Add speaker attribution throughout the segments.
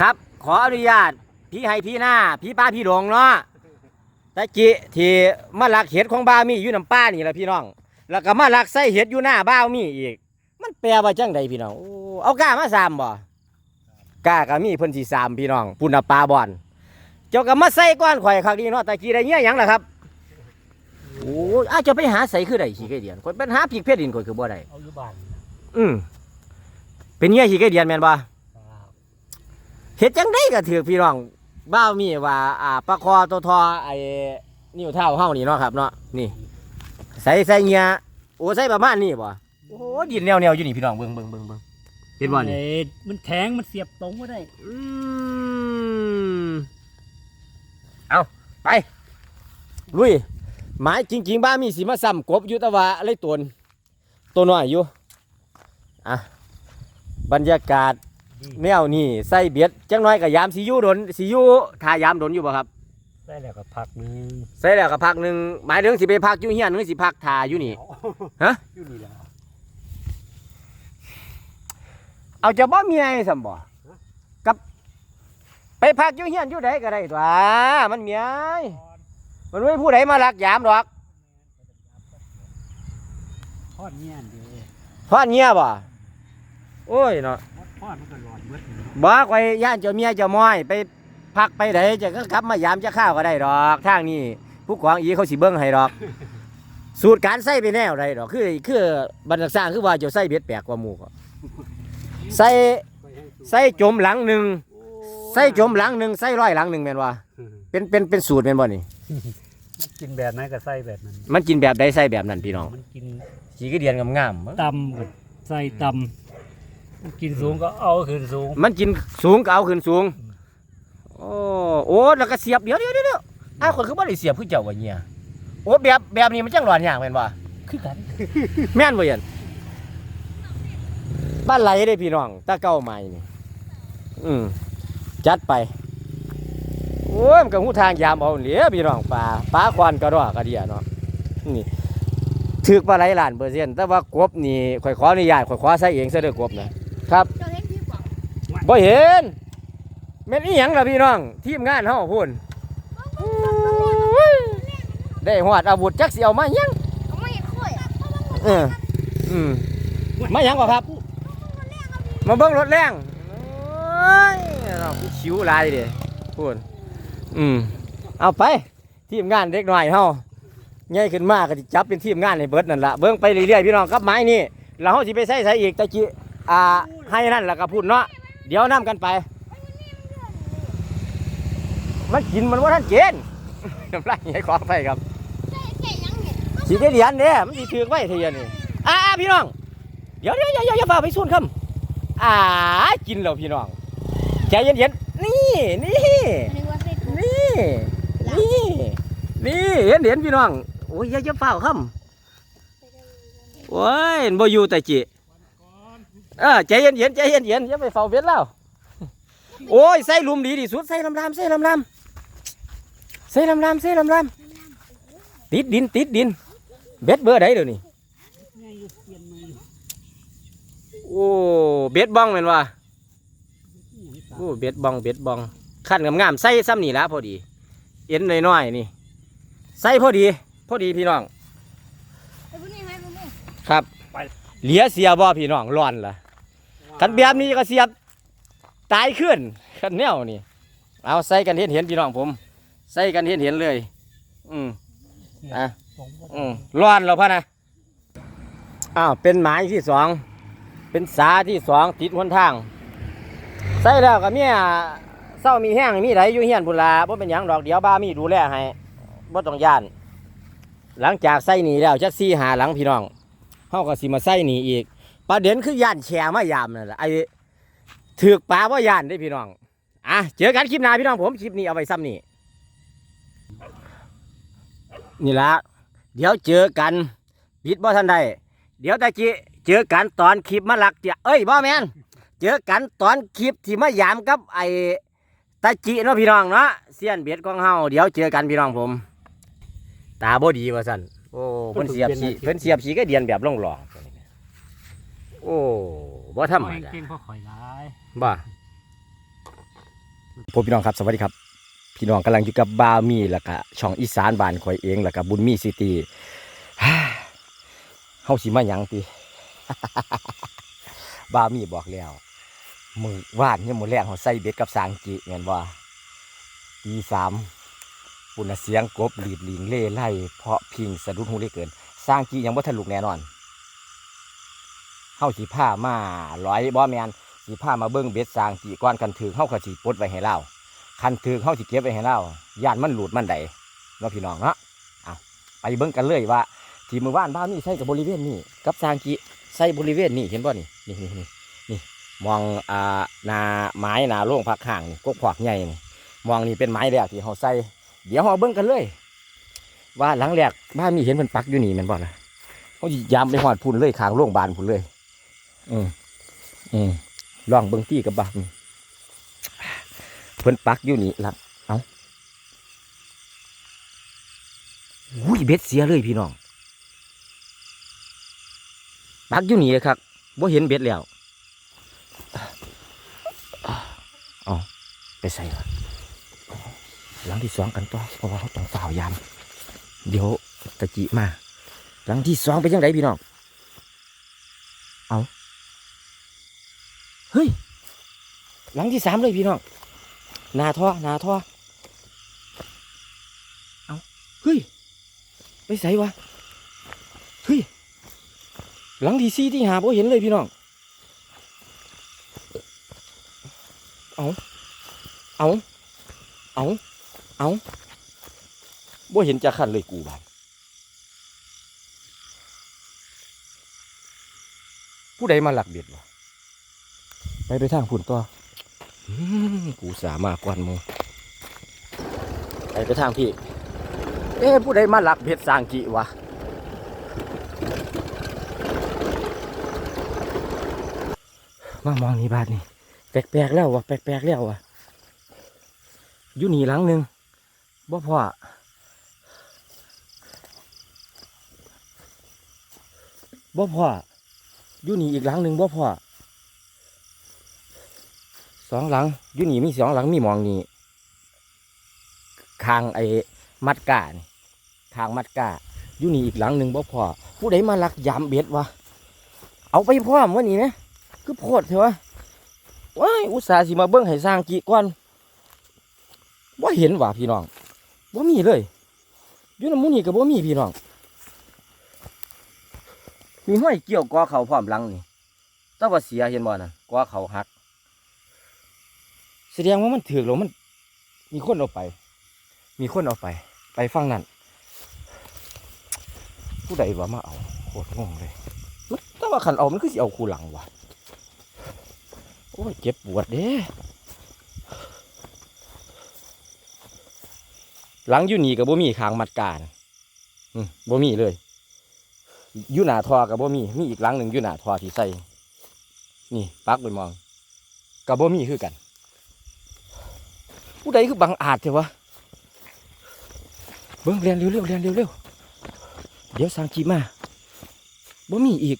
Speaker 1: ครับ ขออนุญาตพี่ให้พี่หน้าพี่ป้าพี่ดงเนาะตะกี้ที่มาลักเห็ดของบ้าวมีอยู่น้ำป้านี่แหละพี่น้อง แล้วก็มาลักไส้เห็ดอยู่หน้าบ้าวมีอีก มันแปลว่าจังใดพี่น้องโอ้เอากล้ามาสามบ่กล้าก็มีเพิ่นสิสามพี่น้องปุ่นน่ะปลาบอน เจ้าก็มาใส่ก้อนข่อยคักนี้เนาะตะกี้ได้เงี้ยหยังล่ะครับโอ้ยอาจจะไปหาใส่คือได้ขี้ไก่เดียนข่อยเป็นหาพริกเพชรดินข่อยคือบ่ได้
Speaker 2: เอาอยู่บ้าน
Speaker 1: อืมเป็นเงี้ยขี้ไก่เดียนแม่นบ่
Speaker 2: ครับ
Speaker 1: เฮ็ดจังไดก็ถือพี่น้องบ้าวมีว่า อ่าปลาคอตัวทอไอ้นิ้วเท้าเฮานี่เนาะครับเนาะนี่ ใส่ใส่เงี้ยโอ้ใส่ประมาณนี้บ่โอ้ดินแนวๆอยู่นี่พี่น้องเบิ่งเบิ่งเบิ่งเบิ่งเห็นบ่นี่
Speaker 2: เอ้ยมันแทงมันเสียบตรงก็ได้
Speaker 1: อืมเอาไปลุยหมายจริง ๆ บ้ามีสีมาซ้ำกบอยู่แต่ว่าอะไรตัวน่ตัวน้อยอยู่อะบรรยากาศ แนวนี่ใส่เบียดจังน้อยกับยามสียูดนสียูทายามดนอยู่บ่ครับ
Speaker 2: ได้แล้วก็พักหนึง
Speaker 1: ใส่แล้วก็พักหนึ่งหมายถึงสิไปพักอยู่เฮียนหรือสิพักทาอยู่นี่ฮะ
Speaker 2: อยู่นี่แหละ
Speaker 1: เอาจะบ่มีไอ้สัมบ่กับไปพักอยู่เฮียนอยู่ใดก็ได้ตัวมันเมียยมันไม่ผู้ใดมาลักยามดอก
Speaker 2: ทอดเงี้ยนเดียว
Speaker 1: พอดเงียบ่โอ้ยเนาะ
Speaker 2: ท อดมันก็ร้อนเบิดนี่
Speaker 1: บ่ข่อยย่านเจ้าเมียเจ้าม้อยไปพักไปไหนจะก็กลับมายามจะข้าวก็ได้ดอกทางนี้ผู้กองอีเขาสิเบิ่งให้ดอก สูตรการใส่ไปแนวใดดอกคือ คือบรรทัดสร้างคือว่าเจ้าใส่เบ็ดแปลกกว่าหมู่ก็ใส่ใส่จมหลังหนึ่งใส่จมหลังหนึ่งใส่ร้อยหลังหนึ่งแม่นว่าเป็นเป็นเป็นสูตรแม่นบ่นี่
Speaker 2: กินแบบไหนก็ใส่แบบนั้น
Speaker 1: มันกินแบบใดใส่แบบนั้นพี่น้อง
Speaker 2: มันกิน
Speaker 1: สีกระเดียนงามๆ
Speaker 2: ตำก็ใส่ตำมัน กินสูงก็เอาขึ้นสูง
Speaker 1: มันกินสูงก็เอาขึ้นสูง โอ้โอ้แล้วก็เสียบเดี๋ยวเดี๋ยวเดี๋ยวเดี๋ยวอ้าวคนคือบ่ได้เสียบคือเจ้าว่าเนี่ยโอ้แบบแบบนี้มันจังหลอนอย่างแม่นบ่
Speaker 2: คือกัน
Speaker 1: แม่นบ่ยันบ้านไหลได้พี่น้องตาเก้าใหม่นี่อืมจัดไปโอ้ยมันก็หูทางยามเอาเหลียพี่น้องปลาปลาควันกระดอกกระเดียเนาะนี่ถือปลาไหลล้านเปอร์เซ็นต์แต่ว่ากบนี่ข่อยขออนุญาตข่อยขอใส่เองซะเด้อกบนะ ครับ
Speaker 3: เจ้าเห็นพี่บอก
Speaker 1: บ่เห็นแม่นอีหยังล่ะพี่น้องทีมงานเฮาพุ่นได้ฮอดอาวุธจักสิเอามาหยัง
Speaker 3: เขาไม่เห็นข่อยอะ
Speaker 1: เอออืมมาหยังก่อครับ มาเบิ่งรถแรงโอ้ยเราผู้ชิวหลายเด้พุ่นอืมเอาไปทีมงานเด็กน้อยเฮาใหญ่ขึ้นมาก็สิจับเป็นทีมงานให้เบิดนั่นล่ะเบิ่งไปเรื่อยๆพี่น้องครับไม้นี่แล้วเฮาสิไปใส่ใส่อีกตะกี้ อ่าให้นั่นแล้วก็พูดเนาะเดี๋ยวนํกันไป มันกินมันว่าท่านเจนน้ำลายใหญ่ขอไปครับ
Speaker 3: แค่ยังเห็น
Speaker 1: สีเดียนเนี่ยมันสีถือไว้เทียนี่อ่าพี่น้อง เดี๋ยวเดี๋ยวอย่าอย่าอย่าฝ่าไปส่วนคำอ่ากินแล้วพี่น้องใจเย็นๆนี่นี่
Speaker 3: นี่นี่
Speaker 1: นี่นี่เห็นเห็นพี่น้องโอ้ยอย่าอย่าฝ่าคำโอ้ยบ่อยู่แต่จิ เออใจเย็นเย็นๆใจเย็นเย็นๆอย่าไปเฝ้าเบ็ดแล้ว โอ้ยใส่ลุมดีที่สุดใส่ลำลำใส่ลำลำใส่ลำลำใส่ลำลำติดดินติดดิน เบ็ดเบอร์ใดเดี๋ยวนี้
Speaker 2: ง่ายอยู่เปลี่ยนมือ
Speaker 1: โอ้เบ็ดบ้องแม่นว่าโอ้เบ็ดบ้องเบ็ดบ้องขั้นงามๆใส่ซ้ำนี่ละพอดี เอ็นน้อยๆนี่ใส่พอดี พอดีพี่น้อง
Speaker 3: ไอ้พวกนี้ไหมพวกนี้
Speaker 1: ครับเหลียเสียบ่พี่น้องร้อนล่ะ คันแบบนี้ก็เสียบตายขึ้นคันแนวนี่เอาใส่กันเห็นเห็นพี่น้องผม ใส่กันเห็นเห็นเลย อืมอะอืมร้อนแล้วพะนะอ้าวเป็นหมายที่สองเป็นสาที่สองติดหนทาง ใส่แล้วก็เมียเศร้ามีแห้งมีไหลอยู่เฮียนพุลาบ่เป็นหยังดอกเดียวบ้ามีดูแลให้บ่ต้องย่าน หลังจากใส่หนีแล้วจักซี่หาหลังพี่น้องเฮาก็สิมาใส่หนีอีก ประเด็นคือย่านแชร์มายามนั่นแหละไอ้ถือกปลาว่าย่านได้พี่น้องอะเจอกันคลิปหน้าพี่น้องผมคลิปนี้เอาไว้ซ้ำนี่นี่ละเดี๋ยวเจอกันปิดบ่ทันใดเดี๋ยวตะกี้เจอกันตอนคลิปมาลักเตียเอ้ยบ่แมนเจอกันตอนคลิปที่มายามกับไอ้ตาจิเนาะพี่น้องเนาะเสียนเบ็ดของเฮาเดี๋ยวเจอกันพี่น้องผม ตาบ่ดีว่าซั่นโอ้เพิ่นเสียบสีเพิ่นเสียบสีก็เดียนแบบล่องหลอง โอ้บ่ธรรม
Speaker 2: เอา
Speaker 1: ดา
Speaker 2: เก่งๆเพราะข่อยหลาย
Speaker 1: บ่พวกพี่น้องครับสวัสดีครับ พี่น้องกำลังอยู่กับบาวมีแล้วก็ช่องอีสานบ้านข่อยเองแล้วก็บุญมีซิตี้เฮาสิมาหยังติบาวมีบอกแล้วมือวานเนี่ยามมือแรกเขาใส่เบ็ดกับสางจิแม่นว่าตีสามปุ่นนะเสียงกบหลีดหลิงเล่ไล่เพาะพิงสะดุดหูได้เกิน สร้างจิยังบ่ทันลุกแน่นอน เฮาสิผ้ามาร้อยบ่แมนสิผ้ามาเบิ่งเบ็ดสางจิก่อนกันถือเฮาก็สิปดไว้ให้เล่าคันถือเฮาสิเก็บไว้ให้เล่าย่านมันหลุดมันใดเนาะพี่น้องเนาะเอาไปเบิ่งกันเลยว่า ที่มือบ้านบ้านนี่ใส่กับบริเวณนี่กับสางจิใส่บริเวณนี่เห็นบ่นี่นี่นี่นี่นี่มองอ่านาไม้นาโล่งพักห่างนี่กกขวากใหญ่นี่มองนี่เป็นไม้แรกที่เขาใส่เดี๋ยวเราเบิ่งกันเลย ว่าหลังแรกบ้านมีเห็นมันปักอยู่นี่มันบ่ล่ะเขายามไปหอดพุ่นเลยขางโรงบานพุ่นเลย อืมอืมลองเบิ่งตี้กับบ้านนี่เพิ่นปักอยู่นี่ละเอาอุ้ยเบ็ดเสียเลยพี่น้อง ปักอยู่นี่เลยครับบ่เห็นเบ็ดแล้วเอ๋อไปใส่ละหลังที่สองกันต่อเพราะว่าเขาต้องฝ่าวยาม เดี๋ยวตะจิมา หลังที่สองเป็นยังไงพี่น้อง เอา เฮ้ย หลังที่สามเลยพี่น้อง นาท่อหนาท่อ เอาเฮ้ย ไปใส่วะ เฮ้ย หลังที่ซี่ที่หาบ่เห็นเลยพี่น้อง เอาเอาเอาเอาบ่เห็นจะขันเลยกูบ้านผู้ใดมาหลักเบ็ดวะ ไปไปทางผุนต่ออืมกูสามารถกวนหมูไปไปทางพี่ เอ๊ะผู้ใดมาหลักเบ็ดสร้างกิวะมามองนี่บาดนี่แปลกๆแล้ววะแปลกๆแล้ววะอยู่นี่หลังหนึ่งบ่พอบ่พออยู่นี่อีกหลังหนึ่งบ่พอส องหลังอยู่นี่มีสองหลังมีมองนี่คางไอ้มัดกานี่คางมัดกาอยู่นี่อีกหลังหนึ่งบ่พอผู้ใดมาลักยามเบ็ดวะเอาไปพร้อมวะนี่ไหมคือโพดเถอะวะว้ายอุตส่าห์สิมาเบิ้งให้สร้างกี่ก่อนว่าเห็นว่ะพี่น้องว่ามีเลยอยู่ในมุนี่ก็บ่มีพี่น้องมีห้อยเกี่ยวกอเขาพร้อมหลังนี่แต่ว่าเสียเห็นบ่นะกอเขาหัก แสดงว่ามันถือกแล้วมัน มีคนเอาไป มีคนเอาไป ไปฟังนั่นผู้ใดว่ามาเอาโคตรงงเลยมันแต่ว่าขันเอามันคือสิเอาคู่หลังว่ะโอ้ยเจ็บปวดเด้หลังอยู่นี่กับบ่มีคางมัดกานะอืบ่มีเลยอยู่หนาทอกับบ่มีมีอีกหลังหนึ่งอยู่หนาทอที่ใส่นี่ปักไปมองกับบ่มีคือกัน ผู้ใดคือบังอาจเถอะวะเบิ่งเรียนเร็วๆเรียนเร็วๆเดี๋ยวสังจีมาบ่มีอีก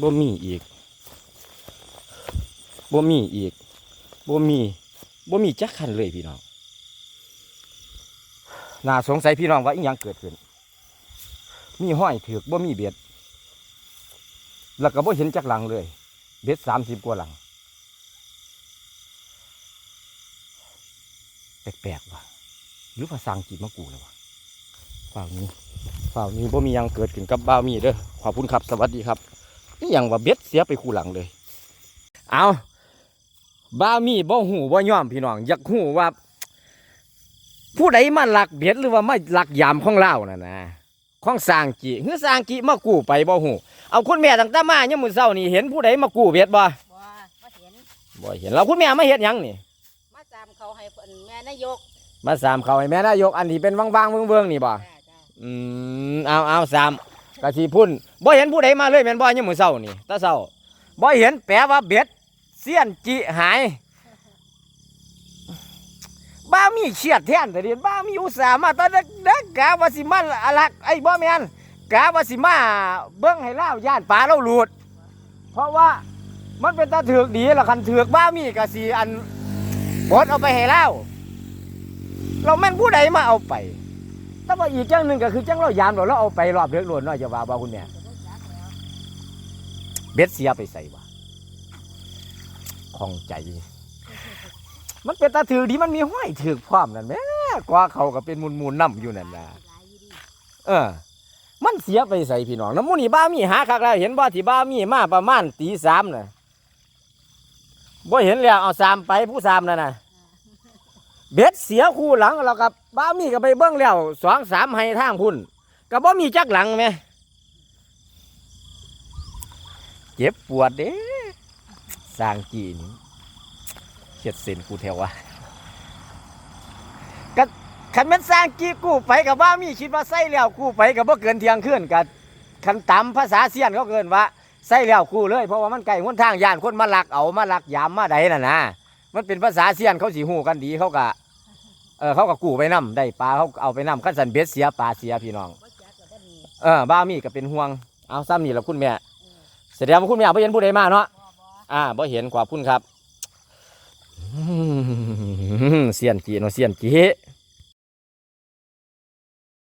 Speaker 1: บ่มีอีกบ่มีอีกบ่มีบ่มีจักคันเลยพี่น้องน่าสงสัยพี่น้องว่าอีหยังเกิดขึ้น มีห้อยถือกบ่มีเบ็ด แล้วก็บ่เห็นจักหลังเลย เบ็ดสามสิบกว่าหลัง แปลกๆว่ะหรือว่าสร้างจีบมากูเลยวะฝ่าวนี้ฝ่าวนี้บ่มียังเกิดขึ้นกับบ่าวมีเด้อขอบคุณครับ สวัสดีครับนี่ยังว่าเบ็ดเสียไปคู่หลังเลย เอาบ้ามีบ่หูบ่ย่อมพี่น้องอยากหูว่า ผู้ใดมาลักเบ็ดหรือว่ามาลักยามของเล่าน่ะนะ ของสร้างจีเฮือสร้างจีมากู้ไปบ่หูเอาคุณแม่ตั้งแต่มายังมื้อเช้านี่เห็นผู้ใดมากู้เบ็ดบ่
Speaker 4: บ่มาเห็น
Speaker 1: บ่เห็นแล้วคุณแม่มาเฮ็ดหยังนี่
Speaker 4: มาตามเขาให้เพิ่นแม่นายก
Speaker 1: มาสามเขาให้แม่นายกอันที่เป็นว่างๆเบิ่งๆนี่บ่
Speaker 4: จ้าจ้า
Speaker 1: อืมเอาเอาสามกะทีพุ่นบ่เห็นผู้ใดมาเลยแม่นบ่ยังมื้อเช้านี่ตาเช้าบ่เห็นแปลว่าเบ็ดเสี้ยนจิหาย บ้ามีเครียดแทนแต่เดียนบ้ามีอุตส่าห์มาตอนเด็กกะว่าสิมาอะลักไอ้บ่แม่นกะว่าสิมาเบิ่งให้เล่าย่านปลาเราหลุด เพราะว่ามันเป็นตาเถือกดีละคันถือกบ้ามีกะสีอันบดเอาไปให้แล้วเราแม่นผู้ใดมาเอาไปแต่ว่าอีกจังหนึ่งก็คือจังเรายามเราเราเอาไปรอบเดือกหลวนเนาะจะว่าบ่คุณแม่ยเบ็ดเสียไปใส่บ่ของใจ มันเป็นตาถือดีมันมีห้อยถือกพร้อมนั่นแหม่กว่าเขาก็เป็นมูลมูลน้ำอยู่นั่นนะเออ มันเสียไปใส่พี่น้องน้ำมูนี่บ้ามีหาคักแล้วเห็นบ่ที่บ้ามีมาประมาณตีสามน่ะบ่เห็นแล้วเอาสามไปผู้สามนั่นน่ะเบ็ดเสียคู่หลังแล้วกับบ้ามีก็ไปเบิ้งแล้วสองสามให้ทางพุ่นก็บ่มีจักหลังไหมเจ็บปวดเด้สร้างจีน ขียดเส้นกูแถววะก็คันม่นสร้างจีกูไปกับบ้ามีคิดว่าใส่แล้วกูไปกับบ่เกินเทียงคืนกับคันตามภาษาเซียนเขาเกินว่าใส่แล้วกูเลย เพราะว่ามันไกลหนทางย่านคนมาลักเอามาลักยามมาใดน่ะนะมันเป็นภาษาเซียนเขาสิฮู้กันดีเขาก็เออเขาก็กู้ไปนํได้ปลาเขาเอาไปนํคันสันเบ็ดเสียปลาเสียพี่น้องเออบ้ามีก็เป็นห่วงเอาซ้ำนี่แหละคุณแม่แสดงว่าคุณแม่บ่เห็นผู้ใดมาเนาะ
Speaker 4: บ่บ่
Speaker 1: อ่าบ่เห็นขอบคุณครับ เสียนจีเนาะเสียนจี